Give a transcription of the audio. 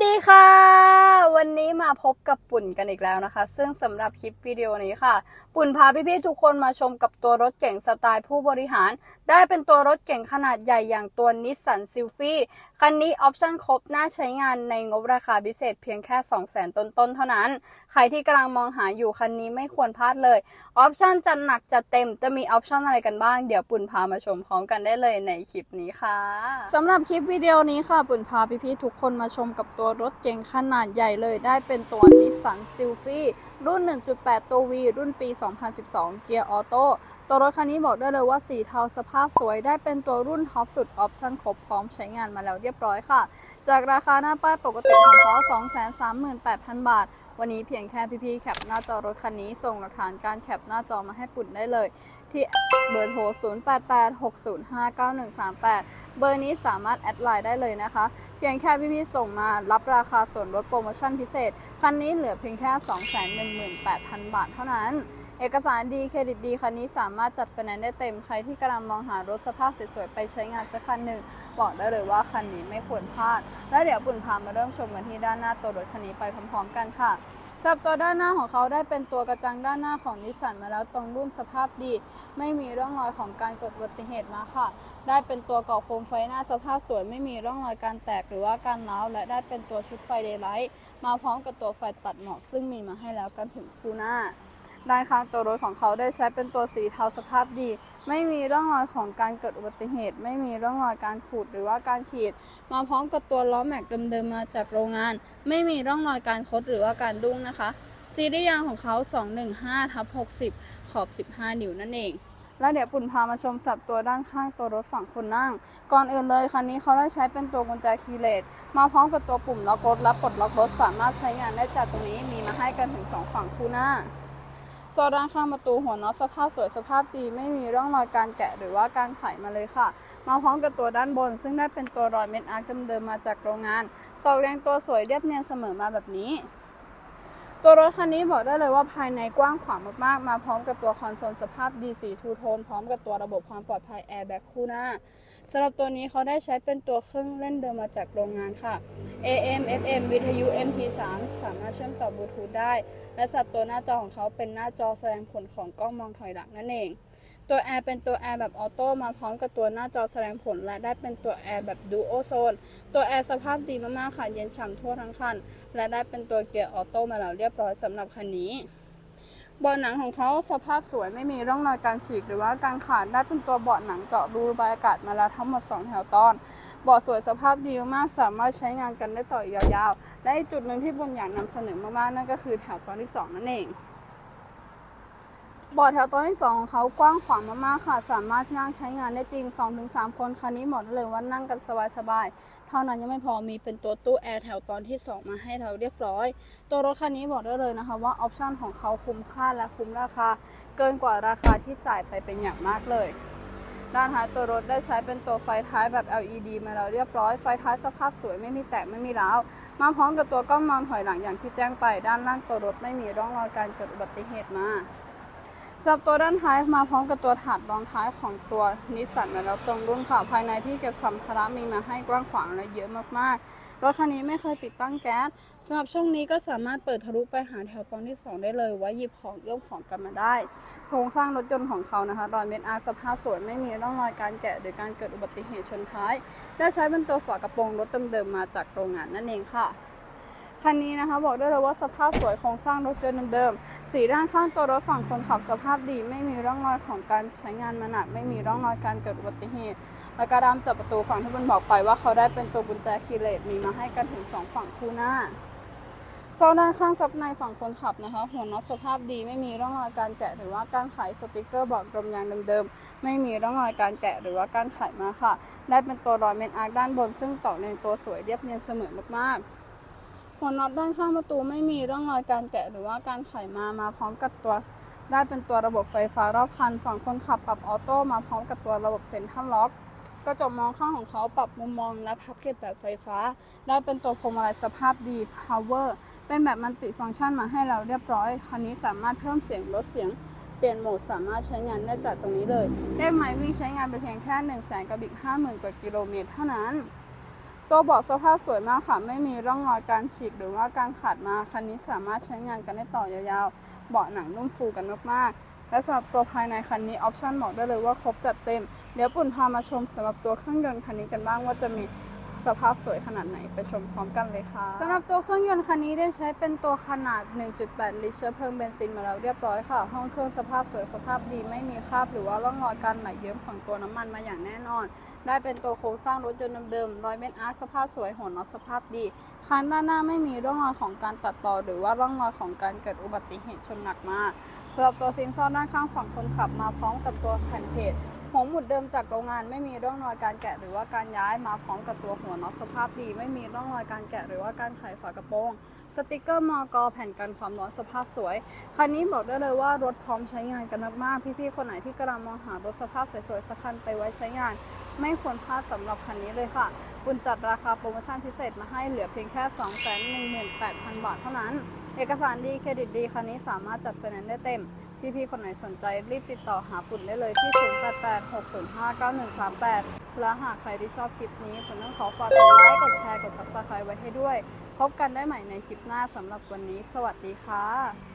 ดีค่ะ วันนี้มาพบกับปุ่นกันอีกแล้วนะคะ ซึ่งสำหรับคลิปวิดีโอนี้ค่ะ ปุ่นพาพี่ๆทุกคนมาชมกับตัวรถเก๋งสไตล์ผู้บริหารได้เป็นตัวรถเก๋งขนาดใหญ่อย่างตัวนิสสันซิลฟี่คันนี้ออปชั่นครบน่าใช้งานในงบราคาพิเศษเพียงแค่ 200,000ต้นๆ เท่านั้น ใครที่กำลังมองหาอยู่คันนี้ไม่ควรพลาดเลยออปชั่นจัดหนักจัดเต็มจะมีออปชั่นอะไรกันบ้าง เดี๋ยวปุ่นพามาชมพร้อมกันได้เลยในคลิปนี้ค่ะสำหรับคลิปวิดีโอนี้ค่ะปุ่นพาพี่ๆทุกคนมาชมกับตัวรถเก๋งขนาดใหญ่เลย ได้เป็นตัวนิสสันซิลฟี่รุ่น 1.8 ตัว V รุ่นปี 2012 เกียร์ออโต้ตัวรถคันนี้บอกได้เลยว่าสีเทาสภาพสวยได้เป็นตัวรุ่นท็อปสุดออปชั่นครบพร้อมใช้งานมาแล้วเรียบร้อยค่ะ จากราคาหน้าป้ายปกติของเขา238,000 บาท วันนี้เพียงแค่พี่ๆแคปหน้าจอรถคันนี้ส่งหลักฐานการแคปหน้าจอมาให้ปุ่นได้เลย ที่เบอร์โทร 0886059138 เบอร์นี้สามารถแอดไลน์ได้เลยนะคะ เพียงแค่พี่ๆส่งมารับราคาส่วนลดโปรโมชั่นพิเศษ คันนี้เหลือเพียงแค่ 218,000 บาทเท่านั้น เอกสารดีเครดิตดีคันนี้สามารถจัดไฟแนนซ์ได้เต็มใครที่กำลังมองหารถสภาพสวยๆไปใช้งานสักคันหนึ่งบอกได้เลยว่าคันนี้ไม่ควรพลาด แล้วเดี๋ยวปุ่นพามาเริ่มชมกันที่ด้านหน้าตัวรถคันนี้ไปพร้อมๆกันค่ะสำหรับตัวด้านหน้าของเขาได้เป็นตัวกระจังด้านหน้าของนิสสันมาแล้วตรงรุ่นสภาพดี ไม่มีร่องรอยของการเกิดอุบัติเหตุมาค่ะ ได้เป็นตัวเกาะโคมไฟหน้าสภาพสวยไม่มีร่องรอยการแตกหรือว่าการร้าและได้เป็นตัวชุดไฟเดย์ไลท์มาพร้อมกับตัวไฟตัดหมอกซึ่งมีมาให้แล้วกันถึงคู่หน้า ด้านข้างตัวรถของเขาได้ใช้เป็นตัวสีเทาสภาพดี ไม่มีร่องรอยของการเกิดอุบัติเหตุ ไม่มีร่องรอยการขูดหรือว่าการขีด มาพร้อมกับตัวล้อแม็กเดิมๆมาจากโรงงาน ไม่มีร่องรอยการคดหรือว่าการดุ้งนะคะซีรีส์ยางของเขา 215ทับ60 ขอบ 15 นิ้วนั่นเองแล้วเดี๋ยวปุ่นพามาชมสับตัวด้านข้างตัวรถฝั่งคนนั่ง ก่อนอื่นเลยคันนี้เขาได้ใช้เป็นตัวกุญแจคีย์เลสมาพร้อมกับตัวปุ่มล็อกรถและปลดล็อกรถสามารถใช้งานได้จากตรงนี้มีมาให้กันถึงสองฝั่งคู่หน้า โซนด้านข้างประตูหัวน็อตสภาพสวยสภาพดีไม่มีร่องรอยการแกะหรือว่าการไขมาเลยค่ะ มาพร้อมกับตัวด้านบน ซึ่งได้เป็นตัวรอยเม็ดอาร์ตเดิมๆมาจากโรงงานตอกแรงตัวสวยเรียบเนียนเสมอมาแบบนี้ ตัวรถคันนี้บอกได้เลยว่าภายในกว้างขวางมากๆ มาพร้อมกับตัวคอนโซลสภาพดีสีทูโทนพร้อมกับตัวระบบความปลอดภัยแอร์แบ็กคู่หน้าสำหรับตัวนี้เขาได้ใช้เป็นตัวเครื่องเล่นเดิมมาจากโรงงานค่ะ AM FM วิทยุ MP3 สามารถเชื่อมต่อบลูทูธได้ และสับตัวหน้าจอของเขาเป็นหน้าจอแสดงผลของกล้องมองถอยหลังนั่นเอง ตัวแอร์เป็นตัวแอร์แบบออโต้มาพร้อมกับตัวหน้าจอแสดงผล และได้เป็นตัวแอร์แบบดูโอโซนตัวแอร์สภาพดีมากๆค่ะ เย็นฉ่ำทั่วทั้งคัน และได้เป็นตัวเกียร์ออโต้มาแล้วเรียบร้อยสำหรับคันนี้เบาะหนังของเขาสภาพสวยไม่มีร่องรอยการฉีกหรือว่าการขาดได้เป็นตัวเบาะหนังเจาะรูระบายอากาศมาแล้วทั้งหมด 2 แถวตอนเบาะสวยสภาพดีมากๆสามารถใช้งานกันได้ต่อยาวๆและอีกจุดหนึ่งที่บนอยากนำเสนอมากๆนั่นก็คือแถวตอนที่ 2 นั่นเอง เบาะแถวตอนที่สองของเขากว้างขวางมากๆค่ะ สามารถนั่งใช้งานได้จริง 2-3 คนคันนี้เหมาะเลยว่านั่งกันสบายๆ เท่านั้นยังไม่พอมีเป็นตัวตู้แอร์แถวตอนที่ 2 มาให้เราเรียบร้อย ตัวรถคันนี้บอกได้เลยนะคะว่าออปชั่นของเขาคุ้มค่าและคุ้มราคา เกินกว่าราคาที่จ่ายไปเป็นอย่างมากเลยด้านท้ายตัวรถได้ใช้เป็นตัวไฟท้ายแบบ LED มาแล้วเรียบร้อย ไฟท้ายสภาพสวยไม่มีแตกไม่มีร้าว มาพร้อมกับตัวกล้องมองถอยหลังอย่างที่แจ้งไป ด้านล่างตัวรถไม่มีร่องรอยการเกิดอุบัติเหตุมา สับตัวด้านท้ายมาพร้อมกับตัวถาดรองท้ายของตัวนิสสันมาแล้วตรงรุ่นค่ะภายในที่เก็บสัมภาระมีมาให้กว้างขวางและเยอะมากๆรถคันนี้ไม่เคยติดตั้งแก๊สสำหรับช่วงนี้ก็สามารถเปิดทะลุไปหาแถวตอนที่ 2 ได้เลย ไว้หยิบของเอื้อมของกันมาได้โครงสร้างรถยนต์ของเขานะคะรอยเม็ดอาร์สภาพสวยไม่มีร่องรอยการแกะหรือการเกิดอุบัติเหตุชนท้าย ได้ใช้เป็นตัวฝากระโปรงรถเดิมๆมาจากโรงงานนั่นเองค่ะ คันนี้นะคะบอกได้เลยว่าสภาพสวยโครงสร้างรถยนต์เดิมๆสีด้านข้างตัวรถฝั่งคนขับสภาพดี ไม่มีร่องรอยของการใช้งานมาหนักไม่มีร่องรอยการเกิดอุบัติเหตุ และกระดามจับประตูฝั่งที่บุญบอกไปว่าเขาได้เป็นตัวกุญแจคีเลสมีมาให้กันถึงสองฝั่งคู่หน้าโซนด้านข้างซับในฝั่งคนขับนะคะ หัวน็อตสภาพดีไม่มีร่องรอยการแกะหรือว่าการไขสติกเกอร์บอกลมยางเดิมๆ ไม่มีร่องรอยการแกะหรือว่าการไขมาค่ะ ได้เป็นตัวรอยเมนอาร์ด้านบนซึ่งต่อเรียงตัวสวยเรียบเนียนเสมอมากๆ หัวน็อตด้านข้างประตูไม่มีร่องรอยการแกะหรือว่าการไขมามาพร้อมกับตัวได้เป็นตัวระบบไฟฟ้ารอบคัน ฝั่งคนขับปรับออโต้มาพร้อมกับตัวระบบเซ็นทรัลล็อกกระจกมองข้างของเขาปรับมุมมองและพับเก็บแบบไฟฟ้า ได้เป็นตัวพวงมาลัยสภาพดี power เป็นแบบมันติฟังก์ชันมาให้เราเรียบร้อย คันนี้สามารถเพิ่มเสียงลดเสียงเปลี่ยนโหมดสามารถใช้งานได้จากตรงนี้เลยเลขหมวิ่งใช้งานไปเพียงแค่1นึ่งแสนกับอีกห้าหมื่นกว่ากิโลเมตรเท่านั้น ตัวเบาะสภาพสวยมากค่ะ ไม่มีร่องรอยการฉีกหรือว่าการขาดมาคันนี้สามารถใช้งานกันได้ต่อยาวๆ เบาะหนังนุ่มฟูกันมากๆ และสำหรับตัวภายในคันนี้ออปชั่นบอกได้เลยว่าครบจัดเต็ม เดี๋ยวปุ่นพามาชมสำหรับตัวเครื่องยนต์คันนี้กันบ้างว่าจะมี สภาพสวยขนาดไหนไปชมพร้อมกันเลยค่ะสำหรับตัวเครื่องยนต์คันนี้ได้ใช้เป็นตัวขนาด 1.8 ลิตรเชื้อเพลิงเบนซินมาแล้วเรียบร้อยค่ะ ห้องเครื่องสภาพสวยสภาพดีไม่มีคราบหรือว่าร่องรอยการไหลเยิ้มของตัวน้ำมันมาอย่างแน่นอน ได้เป็นตัวโครงสร้างรถยนต์เดิมๆรอยเบนอาร์สภาพสวยหัวน็อตสภาพดีคันด้านหน้าไม่มีร่องรอยของการตัดต่อ หรือว่าร่องรอยของการเกิดอุบัติเหตุชนหนักมากสำหรับตัวซินซ่อนด้านข้างฝั่งคนขับมาพร้อมกับตัวแผ่นเพจ หัวหมุดเดิมจากโรงงานไม่มีร่องรอยการแกะหรือว่าการย้ายมาพร้อมกับตัวหัวน็อตสภาพดี ไม่มีร่องรอยการแกะหรือว่าการไขฝากระโปรงสติกเกอร์มอกแผ่นกันความร้อนสภาพสวย คันนี้บอกได้เลยว่ารถพร้อมใช้งานกันมากๆ พี่ๆ คนไหนที่กำลังมองหารถสภาพสวยๆสักคันไปไว้ใช้งาน ไม่ควรพลาดสำหรับคันนี้เลยค่ะ คุณจัดราคาโปรโมชั่นพิเศษมาให้เหลือเพียงแค่ 218,000 บาทเท่านั้น เอกสารดีเครดิตดีคันนี้สามารถจัดไฟแนนซ์ได้เต็ม พี่ๆคนไหนสนใจรีบติดต่อหาปุ่นได้เลยที่ 0886059138 และหากใครที่ชอบคลิปนี้ผมต้องขอฝากกดไลค์กดแชร์กด subscribe ไว้ให้ด้วย พบกันได้ใหม่ในคลิปหน้าสำหรับวันนี้ สวัสดีค่ะ